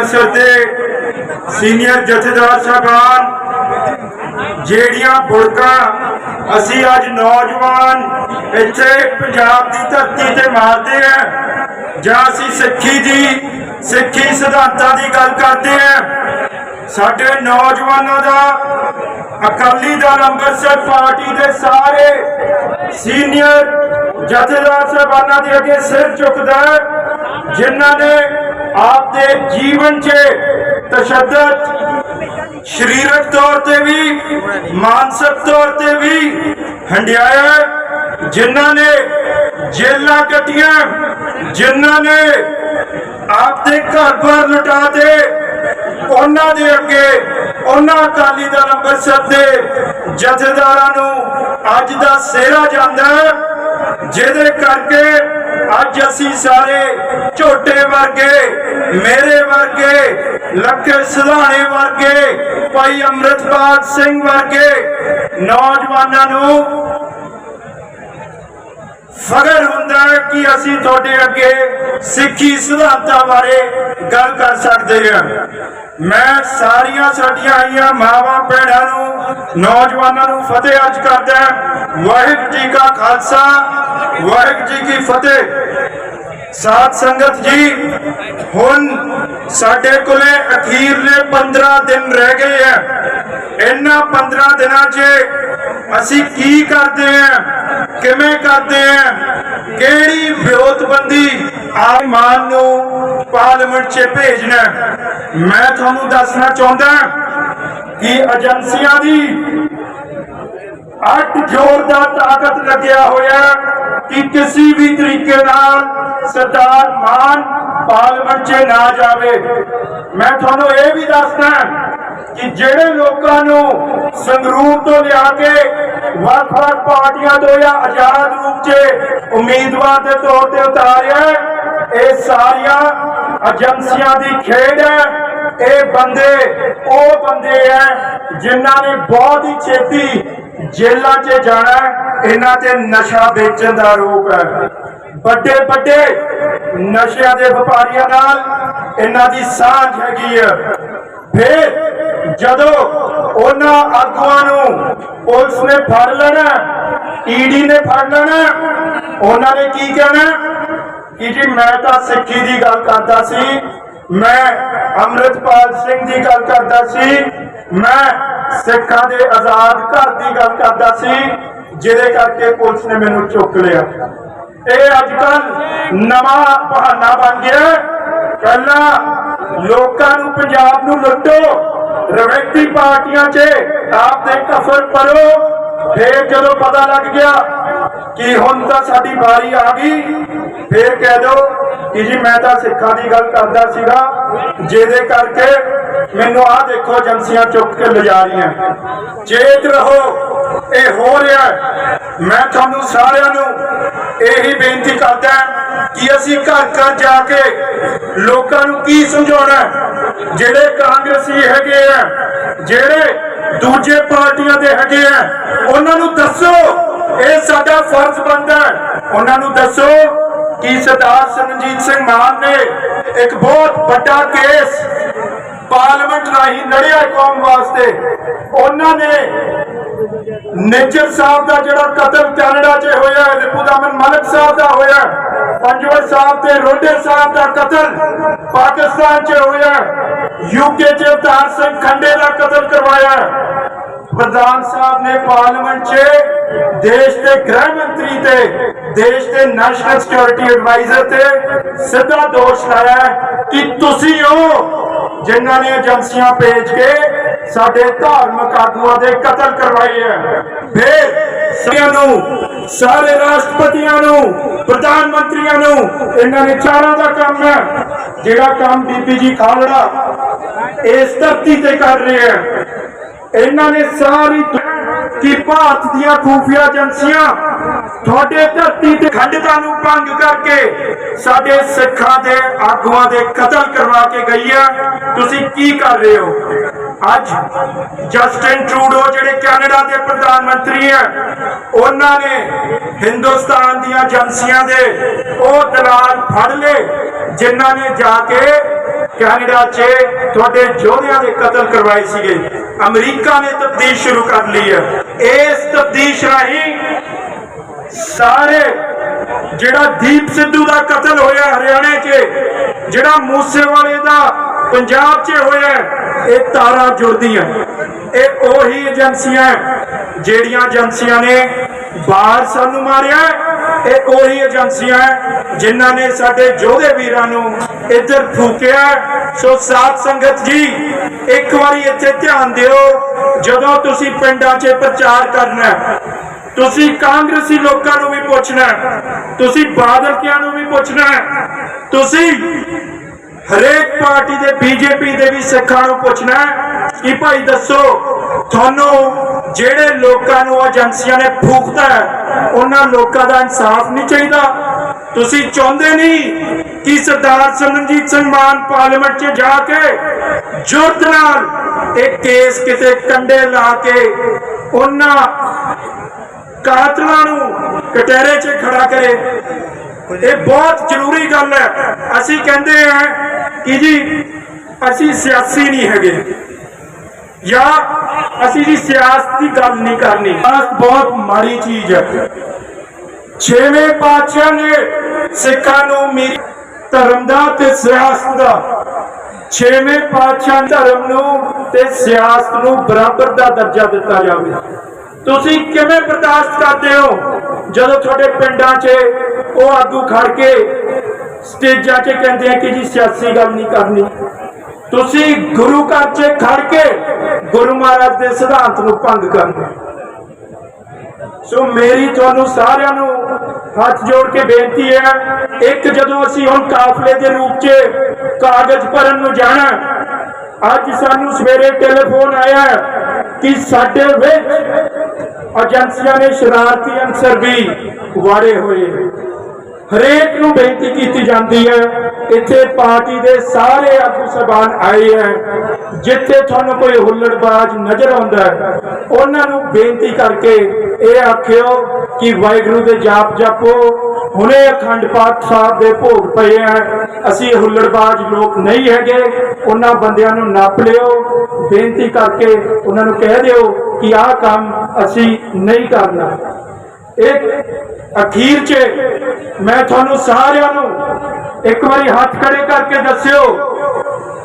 ਅੰਮ੍ਰਿਤਸਰ ਦੇ ਸੀਨੀਅਰ ਜਥੇਦਾਰ ਸਾਹਿਬਾਨ, ਜਿਹੜੀਆਂ ਬੁੜਕਾਂ ਅਸੀਂ ਅੱਜ ਨੌਜਵਾਨ ਇੱਥੇ ਪੰਜਾਬ ਦੀ ਧਰਤੀ ਤੇ ਮਾਰਦੇ ਆ, ਜਾਂ ਅਸੀਂ ਸਿੱਖੀ ਦੀ, ਸਿੱਖੀ ਸਿਧਾਂਤਾਂ ਦੀ ਗੱਲ ਕਰਦੇ ਆ, ਸਾਡੇ ਨੌਜਵਾਨਾਂ ਦਾ ਅਕਾਲੀ ਦਲ ਅੰਮ੍ਰਿਤਸਰ ਪਾਰਟੀ ਦੇ ਸਾਰੇ ਸੀਨੀਅਰ ਜਥੇਦਾਰ ਸਾਹਿਬਾਨਾਂ ਦੇ ਅੱਗੇ ਸਿਰ ਝੁਕਦਾ ਜਿਨ੍ਹਾਂ ਨੇ ਆਪਦੇ ਜੀਵਨ 'ਚ ਤਸ਼ੱਦਦ, ਸਰੀਰਕ ਤੌਰ ਤੇ ਵੀ, ਮਾਨਸਿਕ ਤੌਰ ਤੇ ਵੀ ਹੰਡਿਆਇਆ ਜਿਨ੍ਹਾਂ ਨੇ ਜੇਲਾਂ ਕੱਟੀਆਂ, ਜਿਨ੍ਹਾਂ ਨੇ ਆਪਦੇ ਘਰ-ਬਾਰ ਲੁਟਾਤੇ ਉਹਨਾਂ ਦੇ ਅੱਗੇ ਉਹਨਾਂ ਅਕਾਲੀ ਦਲ ਅੰਮ੍ਰਿਤਸਰ ਦੇ ਜਥੇਦਾਰਾਂ ਨੂੰ ਅੱਜ ਦਾ ਸਿਹਰਾ ਜਾਂਦਾ ਜਿਹਦੇ ਕਰਕੇ ਅੱਜ ਅਸੀਂ ਸਾਰੇ ਝੋਟੇ ਵਰਗੇ, ਮੇਰੇ ਵਰਗੇ, ਲੱਖੇ ਸਿਧਾਣੇ ਵਰਗੇ, ਭਾਈ ਅੰਮ੍ਰਿਤਪਾਲ ਸਿੰਘ ਵਰਗੇ ਨੌਜਵਾਨਾਂ ਨੂੰ ਫਖਰ ਹੁੰਦਾ ਹੈ ਕਿ ਅਸੀਂ ਤੁਹਾਡੇ ਅੱਗੇ ਸਿੱਖੀ ਸਿਧਾਂਤਾਂ ਬਾਰੇ ਗੱਲ ਕਰ ਸਕਦੇ ਹਾਂ। ਮੈਂ ਸਾਰੀਆਂ ਸਾਡੀਆਂ ਆਈਆਂ ਮਾਵਾਂ ਭੈਣਾਂ ਨੂੰ, ਨੌਜਵਾਨਾਂ ਨੂੰ ਫਤਿਹ ਅੱਜ ਕਰਦਾ ਵਾਹਿਗੁਰੂ ਜੀ ਕਾ ਖਾਲਸਾ, ਵਾਹਿਗੁਰੂ ਜੀ ਕੀ ਫਤਿਹ। ਸਾਧ ਸੰਗਤ ਜੀ, ਹੁਣ ਸਾਡੇ ਕੋਲੇ ਅਖੀਰਲੇ 15 ਦਿਨ ਰਹਿ ਗਏ ਆ। ਇਹਨਾਂ 15 ਦਿਨਾਂ 'ਚ ਅਸੀਂ ਕੀ ਕਰਦੇ ਆ ਕਿਵੇਂ ਕਰਦੇ ਆ? ਕਿਹੜੀ ਵਿਰੋਧਬੰਦੀ ਆਮਾਨ ਨੂੰ ਪਾਰਲੀਮੈਂਟ 'ਚ ਭੇਜਣਾ ਮੈਂ ਤੁਹਾਨੂੰ ਦੱਸਣਾ ਚਾਹੁੰਦਾ ਕਿ ਏਜੰਸੀਆਂ ਦੀ ਅੱਠ ਜੋਰ ਦਾ ਤਾਕਤ ਲੱਗਿਆ ਹੋਇਆ ਕਿ ਕਿਸੇ ਵੀ ਤਰੀਕੇ ਨਾਲ ਸਰਦਾਰ ਮਾਨ ਪਾਰਲੀਮੈਂਟ 'ਚ ਨਾ ਜਾਵੇ। ਮੈਂ ਤੁਹਾਨੂੰ ਇਹ ਵੀ ਦੱਸਦਾ ਕਿ ਜਿਹੜੇ ਲੋਕਾਂ ਨੂੰ ਸੰਗਰੂਰ ਤੋਂ ਲਿਆ ਕੇ ਵੱਖ-ਵੱਖ ਪਾਰਟੀਆਂ ਤੋਂ ਜਾਂ ਆਜ਼ਾਦ ਰੂਪ 'ਚ ਉਮੀਦਵਾਰ ਦੇ ਤੌਰ ਤੇ ਉਤਾਰਿਆ ਇਹ ਸਾਰੀਆਂ ਏਜੰਸੀਆਂ ਦੀ ਖੇਡ ਹੈ। ਇਹ ਬੰਦੇ, ਉਹ ਬੰਦੇ ਹੈ ਜਿਨ੍ਹਾਂ ਨੇ ਬਹੁਤ ਹੀ ਛੇਤੀ ਜੇਲਾਂ 'ਚ ਜਾਣਾ ਇਹਨਾਂ ਤੇ ਨਸ਼ਾ ਵੇਚਣ ਦਾ ਆਰੋਪ ਹੈ। ਵੱਡੇ ਵੱਡੇ ਨਸ਼ਿਆਂ ਦੇ ਵਪਾਰੀਆਂ ਨਾਲ ਇਹਨਾਂ ਦੀ ਸਾਂਝ ਹੈਗੀ ਹੈ। ਫਿਰ ਜਦੋਂ ਉਹਨਾਂ ਆਗੂਆਂ ਨੂੰ ਪੁਲਿਸ ਨੇ ਫੜ ਲੈਣਾ, ਈਡੀ ਨੇ ਫੜ ਲੈਣਾ, ਉਹਨਾਂ ਨੇ ਕੀ ਕਹਿਣਾ? ਕਿ ਜੀ, ਮੈਂ ਤਾਂ ਸਿੱਖੀ ਦੀ ਗੱਲ ਕਰਦਾ ਸੀ, ਮੈਂ ਅੰਮ੍ਰਿਤਪਾਲ ਸਿੰਘ ਦੀ ਗੱਲ ਕਰਦਾ ਸੀ, ਮੈਂ ਸਿੱਖਾਂ ਦੇ ਆਜ਼ਾਦ ਘਰ ਦੀ ਗੱਲ ਕਰਦਾ ਸੀ, ਜਿਹਦੇ ਕਰਕੇ ਪੁਲਿਸ ਨੇ ਮੈਨੂੰ ਚੁੱਕ ਲਿਆ। ਇਹ ਅੱਜ ਕੱਲ ਨਵਾਂ ਬਹਾਨਾ ਬਣ ਗਿਆ। ਪਹਿਲਾਂ ਲੋਕਾਂ ਨੂੰ ਪੰਜਾਬ ਨੂੰ ਲੁੱਟੋ ਰਵਾਇਤੀ ਪਾਰਟੀਆਂ 'ਚ ਆਪ ਦੇ ਕਫਰ ਪਰੋ ਫੇਰ ਜਦੋਂ ਪਤਾ ਲੱਗ ਗਿਆ ਕਿ ਹੁਣ ਤਾਂ ਸਾਡੀ ਵਾਰੀ ਆ ਗਈ, ਫੇਰ ਕਹਿ ਦਿਓ ਕਿ ਜੀ ਮੈਂ ਤਾਂ ਸਿੱਖਾਂ ਦੀ ਗੱਲ ਕਰਦਾ ਸੀਗਾ, ਜਿਹਦੇ ਕਰਕੇ ਮੈਨੂੰ ਆਹ ਦੇਖੋ ਏਜੰਸੀਆਂ ਚੁੱਕ ਕੇ ਲਿਜਾ ਰਹੀਆਂ। ਚੇਤ ਰਹੋ, ਇਹ ਹੋ ਰਿਹਾ ਮੈਂ ਤੁਹਾਨੂੰ ਸਾਰਿਆਂ ਨੂੰ ਇਹੀ ਬੇਨਤੀ ਕਰਦਾ ਕਿ ਅਸੀਂ ਘਰ ਘਰ ਜਾ ਕੇ ਲੋਕਾਂ ਨੂੰ ਕੀ ਸਮਝਾਉਣਾ ਜਿਹੜੇ ਕਾਂਗਰਸੀ ਹੈਗੇ ਆ, ਜਿਹੜੇ ਦੂਜੇ ਪਾਰਟੀਆਂ ਦੇ ਹੈਗੇ ਆ, ਉਹਨਾਂ ਨੂੰ ਦੱਸੋ, ਇਹ ਸਾਡਾ ਫਰਜ਼ ਬਣਦਾ ਉਹਨਾਂ ਨੂੰ ਦੱਸੋ ਕਿ ਸਰਦਾਰ ਸਰਨਜੀਤ ਸਿੰਘ ਮਾਨ ਨੇ ਇੱਕ ਬਹੁਤ ਵੱਡਾ ਕੇਸ ਪਾਰਲੀਮੈਂਟ ਰਾਹੀਂ ਲੜਿਆ ਕੌਮ ਵਾਸਤੇ। ਉਹਨਾਂ ਨੇ ਨਿੱਜਰ ਸਾਹਿਬ ਦਾ ਜਿਹੜਾ ਕਤਲ ਕੈਨੇਡਾ 'ਚ ਹੋਇਆ ਹੈ ਰਿਪੂਦਮਨ ਮਲਕ ਸਾਹਿਬ ਦਾ ਹੋਇਆ ਹੈ, ਸਾਹਿਬ ਤੇ ਰੋਡੇ ਸਾਹਿਬ ਦਾ ਕਤਲ ਪਾਕਿਸਤਾਨ 'ਚ ਹੋਇਆ। ਯੂਕੇ 'ਚ ਅਵਤਾਰ ਸਿੰਘ ਖੰਡੇ ਦਾ ਕਤਲ ਕਰਵਾਇਆ। ਪ੍ਰਧਾਨ ਸਾਹਿਬ ਨੇ ਪਾਰਲੀਮੈਂਟ 'ਚ ਦੇਸ਼ ਦੇ ਗ੍ਰਹਿ ਮੰਤਰੀ ਤੇ ਦੇਸ਼ ਦੇ ਨੈਸ਼ਨਲ ਸਿਕਿਉਰਿਟੀ ਐਡਵਾਈਜ਼ਰ ਤੇ ਸਿੱਧਾ ਦੋਸ਼ ਲਾਇਆ ਕਿ ਤੁਸੀਂ ਹੋ ਜਿਨ੍ਹਾਂ ਨੇ ਏਜੰਸੀਆਂ ਭੇਜ ਕੇ ਸਾਡੇ ਧਾਰਮਿਕ ਆਗੂਆਂ ਦੇ ਕਤਲ ਕਰਵਾਏ ਹੈ। ਫਿਰ ਸਾਰਿਆਂ ਨੂੰ, ਸਾਰੇ ਰਾਸ਼ਟਰਪਤੀਆਂ ਨੂੰ, ਪ੍ਰਧਾਨ ਮੰਤਰੀਆਂ ਨੂੰ, ਇਹਨਾਂ ਨੇ ਚਾਰਾਂ ਦਾ ਕੰਮ ਹੈ, ਜਿਹੜਾ ਕੰਮ ਬੀਬੀ ਜੀ ਖਾਲੜਾ ਇਸ ਧਰਤੀ ਤੇ ਕਰ ਰਹੇ ਹੈ। ਇਹਨਾਂ ਨੇ ਸਾਰੀ ਕਿ ਭਾਰਤ ਦੀਆਂ ਖੂਫੀਆ ਏਜੰਸੀਆਂ ਤੁਹਾਡੇ ਧਰਤੀ ਤੇ ਖੰਡਤਾ ਨੂੰ ਭੰਗ ਕਰਕੇ ਸਾਡੇ ਸਿੱਖਾਂ ਦੇ ਆਗੂਆਂ ਦੇ ਕਤਲ ਕਰਵਾ ਕੇ ਗਈ ਹੈ। ਤੁਸੀਂ ਕੀ ਕਰ ਰਹੇ ਹੋ? ਅੱਜ ਜਸਟਿਨ ਟਰੂਡੋ ਜਿਹੜੇ ਕੈਨੇਡਾ ਦੇ ਪ੍ਰਧਾਨ ਮੰਤਰੀ ਹੈ, ਉਹਨਾਂ ਨੇ ਹਿੰਦੁਸਤਾਨ ਦੀਆਂ ਏਜੰਸੀਆਂ ਦੇ ਉਹ ਦਲਾਲ ਫੜ ਲਏ, ਜਿਨ੍ਹਾਂ ਨੇ ਜਾ ਕੇ ਕੈਨੇਡਾ 'ਚ ਤੁਹਾਡੇ ਯੋਧਿਆਂ ਦੇ ਕਤਲ ਕਰਵਾਏ ਸੀਗੇ। ਅਮਰੀਕਾ ਨੇ ਤਬਦੀਸ਼ ਸ਼ੁਰੂ ਕਰ ਲਈ ਹੈ। ਇਸ ਤਬਦੀਸ਼ ਰਾਹੀਂ ਸਾਰੇ ਜਿਹੜਾ ਦੀਪ ਸਿੱਧੂ ਦਾ ਕਤਲ ਹੋਇਆ ਹਰਿਆਣੇ 'ਚ, ਜਿਹੜਾ ਮੂਸੇਵਾਲੇ ਦਾ ਪੰਜਾਬ 'ਚ ਹੋਇਆ ਇਹ ਤਾਰਾਂ ਜੁੜਦੀਆਂ ਇਹ ਉਹੀ ਏਜੰਸੀਆਂ ਜਿਹੜੀਆਂ ਏਜੰਸੀਆਂ ਨੇ ਬਾਹਰ ਸਾਨੂੰ ਮਾਰਿਆ ਇਹ ਉਹੀ ਏਜੰਸੀਆਂ ਜਿਨ੍ਹਾਂ ਨੇ ਸਾਡੇ ਯੋਧੇ ਵੀਰਾਂ ਨੂੰ ਇੱਧਰ ਫੂਕਿਆ ਸੋ ਸਾਧ ਸੰਗਤ ਜੀ, ਇੱਕ ਵਾਰੀ ਇੱਥੇ ਧਿਆਨ ਦਿਓ, ਜਦੋਂ ਤੁਸੀਂ ਪਿੰਡਾਂ 'ਚ ਪ੍ਰਚਾਰ ਕਰਨਾ ਤੁਸੀਂ ਕਾਂਗਰਸੀ ਲੋਕਾਂ ਨੂੰ ਵੀ ਪੁੱਛਣਾ ਹੈ। ਤੁਸੀਂ ਬਾਦਲਕਿਆਂ ਨੂੰ ਵੀ ਪੁੱਛਣਾ ਤੁਸੀਂ ਹਰੇਕ ਪਾਰਟੀ ਦੇ ਬੀਜੇਪੀ ਦੇ ਵੀ ਸਿੱਖਾਂ ਨੂੰ ਪੁੱਛਣਾ ਕਿ ਭਾਈ ਦੱਸੋ, ਤੁਹਾਨੂੰ ਜਿਹੜੇ ਲੋਕਾਂ ਨੂੰ ਏਜੰਸੀਆਂ ਨੇ ਫੂਕਤਾ ਉਹਨਾਂ ਲੋਕਾਂ ਦਾ ਇਨਸਾਫ ਨਹੀਂ ਚਾਹੀਦਾ? ਤੁਸੀਂ ਚਾਹੁੰਦੇ ਨਹੀਂ ਕਿ ਸਰਦਾਰ ਸਿਮਰਨਜੀਤ ਸਿੰਘ ਮਾਨ ਪਾਰਲੀਮੈਂਟ 'ਚ ਜਾ ਕੇ ਜੁਰਤ ਨਾਲ ਇਹ ਕੇਸ ਕਿਤੇ ਕੰਡੇ ਲਾ ਕੇ ਉਹਨਾਂ ਕਾਤਲਾਂ ਨੂੰ ਕਟਹਿਰੇ 'ਚ ਖੜਾ ਕਰੇ? ਇਹ ਬਹੁਤ ਜ਼ਰੂਰੀ ਗੱਲ ਹੈ। ਅਸੀਂ ਕਹਿੰਦੇ ਆ ਕਿ ਜੀ, ਅਸੀਂ ਸਿਆਸੀ ਨਹੀਂ ਹੈਗੇ। ਜਾਂ ਅਸੀਂ ਜੀ ਸਿਆਸਤ ਦੀ ਗੱਲ ਨਹੀਂ ਕਰਨੀ। ਸਿਆਸਤ ਬਹੁਤ ਮਾੜੀ ਚੀਜ਼ ਹੈ। ਛੇਵੇਂ ਪਾਤਸ਼ਾਹ ਨੇ ਸਿੱਖਾਂ ਨੂੰ ਮੇਰੀ ਧਰਮ ਦਾ ਤੇ ਸਿਆਸਤ ਦਾ। ਛੇਵੇਂ ਪਾਤਸ਼ਾਹ ਧਰਮ ਨੂੰ ਤੇ ਸਿਆਸਤ ਨੂੰ ਬਰਾਬਰ ਦਾ ਦਰਜਾ ਦਿੱਤਾ ਜਾਵੇ। ਤੁਸੀਂ ਕਿਵੇਂ ਬਰਦਾਸ਼ਤ ਕਰਦੇ ਹੋ? ਜਦੋਂ ਤੁਹਾਡੇ ਪਿੰਡਾਂ 'ਚ ਉਹ ਆਗੂ ਖੜ ਕੇ ਸਟੇਜਾਂ 'ਚ ਕਹਿੰਦੇ ਆ ਕਿ ਜੀ ਸਿਆਸੀ ਗੱਲ ਨਹੀਂ ਕਰਨੀ। ਤੁਸੀਂ ਗੁਰੂ ਘਰ 'ਚ ਖੜ ਕੇ ਗੁਰੂ ਮਹਾਰਾਜ ਦੇ ਸਿਧਾਂਤ ਨੂੰ ਭੰਗ ਕਰਦੇ ਸੋ ਮੇਰੀ ਤੁਹਾਨੂੰ ਸਾਰਿਆਂ ਨੂੰ ਹੱਥ ਜੋੜ ਕੇ ਬੇਨਤੀ ਹੈ, ਇੱਕ ਜਦੋਂ ਅਸੀਂ ਹੁਣ ਕਾਫਲੇ ਦੇ ਰੂਪ 'ਚ ਕਾਗਜ਼ ਭਰਨ ਨੂੰ ਜਾਣਾ, ਅੱਜ ਸਾਨੂੰ ਸਵੇਰੇ ਟੈਲੀਫੋਨ ਆਇਆ ਕਿ ਸਾਡੇ ਵਿੱਚ ਏਜੰਸੀਆਂ ਨੇ ਸ਼ਰਾਰਤੀ ਅਨਸਰ ਵੀ ਵਾੜੇ ਹੋਏ ਹਰੇਕ ਨੂੰ ਬੇਨਤੀ ਕੀਤੀ ਜਾਂਦੀ ਹੈ, ਇੱਥੇ ਪਾਰਟੀ ਦੇ ਸਾਰੇ ਆਗੂ ਸਭਾਨ ਆਏ ਹੈ, ਜਿੱਥੇ ਤੁਹਾਨੂੰ ਕੋਈ ਹੁੱਲੜਬਾਜ਼ ਨਜ਼ਰ ਆਉਂਦਾ ਹੈ, ਉਹਨਾਂ ਨੂੰ ਬੇਨਤੀ ਕਰਕੇ ਇਹ ਆਖਿਓ ਕਿ ਵਾਹਿਗੁਰੂ ਦੇ ਜਾਪ ਜਪੋ, ਹੁਣੇ ਅਖੰਡ ਪਾਠ ਸਾਹਿਬ ਦੇ ਭੋਗ ਪਏ ਆ ਅਸੀਂ ਹੁੱਲੜਬਾਜ਼ ਲੋਕ ਨਹੀਂ ਹੈਗੇ, ਉਹਨਾਂ ਬੰਦਿਆਂ ਨੂੰ ਨੱਪ ਲਿਓ, ਬੇਨਤੀ ਕਰਕੇ ਉਹਨਾਂ ਨੂੰ ਕਹਿ ਦਿਓ ਕਿ ਆਹ ਕੰਮ ਅਸੀਂ ਨਹੀਂ ਕਰਨਾ। ਇੱਕ ਅਖੀਰ 'ਚ ਮੈਂ ਤੁਹਾਨੂੰ ਸਾਰਿਆਂ ਨੂੰ ਇੱਕ ਵਾਰੀ ਹੱਥ ਖੜੇ ਕਰਕੇ ਦੱਸਿਓ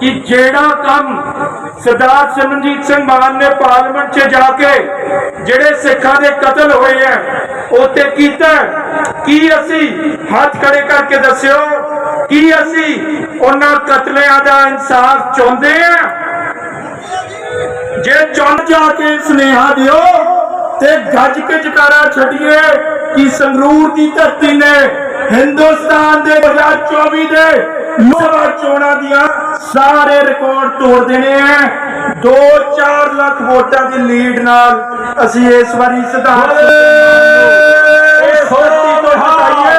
ਕਿ ਜਿਹੜਾ ਕੰਮ ਸਰਦਾਰ ਸਿਮਰਨਜੀਤ ਸਿੰਘ ਮਾਨ ਨੇ ਪਾਰਲੀਮੈਂਟ 'ਚ ਜਾ ਕੇ ਜਿਹੜੇ ਸਿੱਖਾਂ ਦੇ ਕਤਲ ਹੋਏ ਐ ਉੱਤੇ ਕੀਤਾ ਕੀ ਅਸੀਂ ਹੱਥ ਖੜੇ ਕਰਕੇ ਦੱਸਿਓ? ਕੀ ਅਸੀਂ ਉਹਨਾਂ ਕਤਲਿਆਂ ਦਾ ਇਨਸਾਫ ਚਾਹੁੰਦੇ ਆ? ਜੇ ਚੁਣ ਜਾ ਕੇ ਸੁਨੇਹਾ ਦਿਓ ਤੇ ਗੱਜ ਕੇ ਜਕਾਰਾ ਛੱਡੀਏ। ਕਿ ਸੰਗਰੂਰ ਦੀ ਧਰਤੀ ਨੇ, ਹਿੰਦੁਸਤਾਨ ਦੇ 2024 ਦੇ ਲੋਕ ਚੋਣਾਂ ਦੀਆਂ ਸਾਰੇ ਰਿਕਾਰਡ ਤੋੜ ਦੇਣੇ ਆ 2-4 ਲੱਖ ਵੋਟਾਂ ਦੀ ਲੀਡ ਨਾਲ ਅਸੀਂ ਇਸ ਵਾਰੀ ਸਿਧਾਂਤ ਇਹ ਸੋਚੀ ਤੋਂ ਹਟਾਈਏ।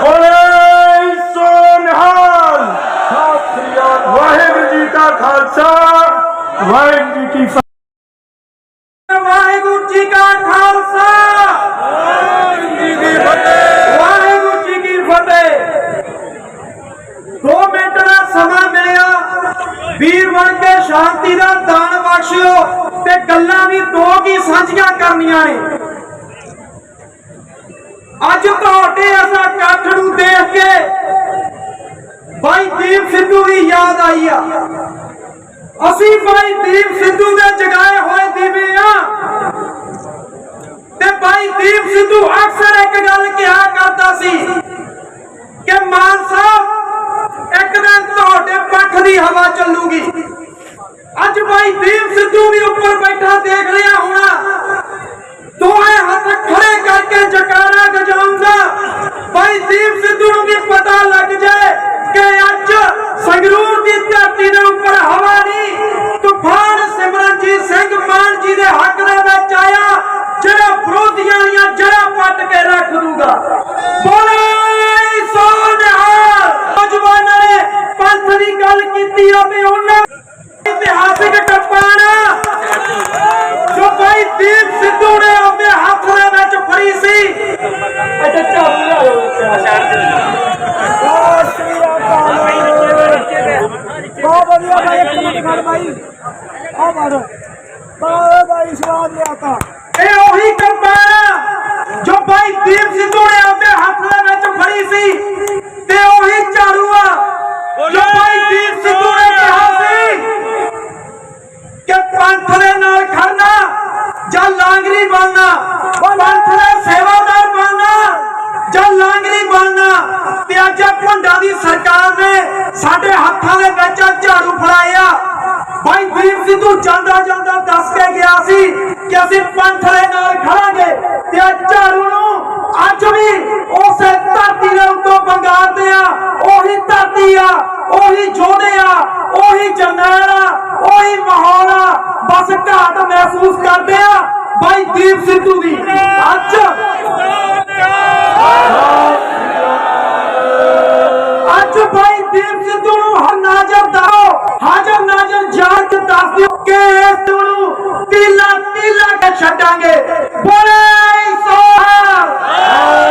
ਬੋਲੇ ਸੋਨਹਾਲ। ਵਾਹਿਗੁਰੂ ਜੀ ਕਾ ਖਾਲਸਾ, ਵਾਹਿਗੁਰੂ ਜੀ ਕੀ ਜੀ ਕਾ ਖਾਲਸਾ ਵਾਹਿਗੁਰੂ ਜੀ ਕੀ ਫਤਿਹ ਵਾਹਿਗੁਰੂ ਜੀ ਕੀ ਫਤਿਹ। 2 ਮਿੰਟ ਦਾ ਸਮਾਂ ਮਿਲਿਆ। ਵੀਰ ਬਣ ਕੇ ਸ਼ਾਂਤੀ ਦਾ ਦਾਨ ਬਖਸ਼ਿਓ ਤੇ ਗੱਲਾਂ ਵੀ ਦੋ ਕੀ ਸਾਂਝੀਆਂ ਕਰਨੀਆਂ ਨੇ। ਅੱਜ ਤੁਹਾਡੇ ਅਸਾਂ ਇਕੱਠ ਨੂੰ ਦੇਖ ਕੇ ਬਾਈ ਦੀਪ ਸਿੱਧੂ ਦੀ ਯਾਦ ਆਈ ਆ। ਅਸੀਂ ਭਾਈ ਦੀਪ ਸਿੱਧੂ ਦੇ ਜਗਾਏ ਹੋਏ ਦੀਵੇ ਆ। ਭਾਈ ਦੀਪ ਸਿੱਧੂ ਅਕਸਰ ਇੱਕ ਗੱਲ ਕਿਹਾ ਕਰਦਾ ਸੀ ਕਿ ਮਾਨ ਸਾਹਿਬ ਇੱਕ ਦਿਨ ਤੁਹਾਡੇ ਪੱਖ ਦੀ ਹਵਾ ਚੱਲੂਗੀ। ਅੱਜ ਭਾਈ ਦੀਪ ਸਿੱਧੂ ਵੀ ਉੱਪਰ ਬੈਠਾ ਦੇਖ ਰਿਹਾ ਹੋਣਾ। ਦੋਵੇਂ ਹੱਥ ਖੜੇ ਕਰਕੇ ਜਕਾਰਾ ਗਜਾਉਂਦਾ। ਭਾਈ ਦੀਪ ਸਿੱਧੂ ਨੂੰ ਵੀ ਪਤਾ ਲੱਗ ਜਾਏ ਕਿ ਅੱਜ ਸੰਗਰੂਰ ਦੀ ਧਰਤੀ ਦੇ ਉੱਪਰ ਹਵਾ ਨਹੀਂ, ਤੂਫਾਨ ਸਿਮਰਨਜੀਤ ਸਿੰਘ ਮਾਨ ਜੀ ਦੇ ਹੱਕ ਦੇ ਵਿੱਚ ਆਇਆ ਜਿਹੜਾ ਵਿਰੋਧੀਆਂ ਦੀਆਂ ਜੜ੍ਹਾਂ ਪੱਟ ਕੇ ਰੱਖ ਦੂਗਾ ਬੋਲੇ ਸੋਨਿਹਾਲ ਨੌਜਵਾਨਾਂ ਨੇ ਪੰਥ ਦੀ ਗੱਲ ਕੀਤੀ ਆ ਤੇ ਉਹਨਾਂ ਇਤਿਹਾਸਿਕ ਟੱਪਾਣਾ ਜੋ ਭਾਈ ਦੀਪ ਸਿੱਧੂ ਨੇ ਆਪਣੇ ਹੱਥ ਦੇ ਵਿੱਚ ਫੜੀ ਸੀ ਅੱਛਾ ਚੱਲ ਲਿਆ ਭਾਈ ਇੱਕ ਮਿੰਟ ਖੜ ਭਾਈ ਆ ਵੜ ਬਾਏ ਭਾਈ ਸਵਾਦ ਲਿਆ ਤਾ ਇਹ ਉਹੀ ਕਿਰਪਾਨ ਆ ਜੋ ਭਾਈ ਦੀਪ ਸਿੱਧੂ ਨੇ ਆਪਣੇ ਹੱਥ ਦੇ ਵਿੱਚ ਫੜੀ ਸੀ। ਤੇ ਉਹੀ ਝਾੜੂ ਆ ਜੋ ਭਾਈ ਦੀਪ ਸਿੱਧੂ ਨੇ ਕਿਹਾ ਸੀ ਕਿ ਪੰਥ ਦੇ ਨਾਲ ਖੜਨਾ ਜਾਂ ਲਾਂਗਰੀ ਬਣਨਾ ਪੰਥ ਦਾ ਸੇਵਾਦਾਰ ਬਣਨਾ ਜਾਂ ਲਾਂਗਰੀ ਬਣਨਾ। ਤੇ ਅੱਜ ਭੰਡਾਂ ਦੀ ਸਰਕਾਰ ਨੇ ਸਾਡੇ ਹੱਥਾਂ ਦੇ ਵਿੱਚ ਝਾੜੂ ਫੜਾਇਆ ਭਾਈ ਵੀਰ ਸਿੱਧੂ ਜਾਂਦਾ ਜਾਂਦਾ ਦੱਸ ਕੇ ਗਿਆ ਸੀ ਕਿ ਅਸੀਂ ਪੰਥ ਦੇ ਨਾਲ ਖੜਾਂਗੇ ਤੇ ਆ ਝਾੜੂ ਨੂੰ ਅੱਜ ਵੀ ਉਸੇ ਧਰਤੀ ਦੇ ਉੱਤੋਂ ਬੰਗਾਰਦੇ ਆ ਉਹੀ ਧਰਤੀ ਆ ਉਹੀ ਜੋਧੇ ਆ ਉਹੀ ਜਰਨੈਲ ਆ ਉਹੀ ਮਾਹੌਲ ਆ ਬਸ ਘਾਟ ਮਹਿਸੂਸ ਕਰਦੇ ਆ ਭਾਈ ਦੀਪ ਸਿੱਧੂ ਦੀ ਅੱਜ ਅੱਜ ਭਾਈ ਦੀਪ ਸਿੱਧੂ ਨੂੰ ਹਰ ਨਾਜ਼ਰ ਦਾਓ ਹਾਜ਼ਰ ਨਾਜ਼ਰ ਜਾਣ মাসুককে তিলা তিলা কে ছটাঙ্গে বড়াই সোহাগ।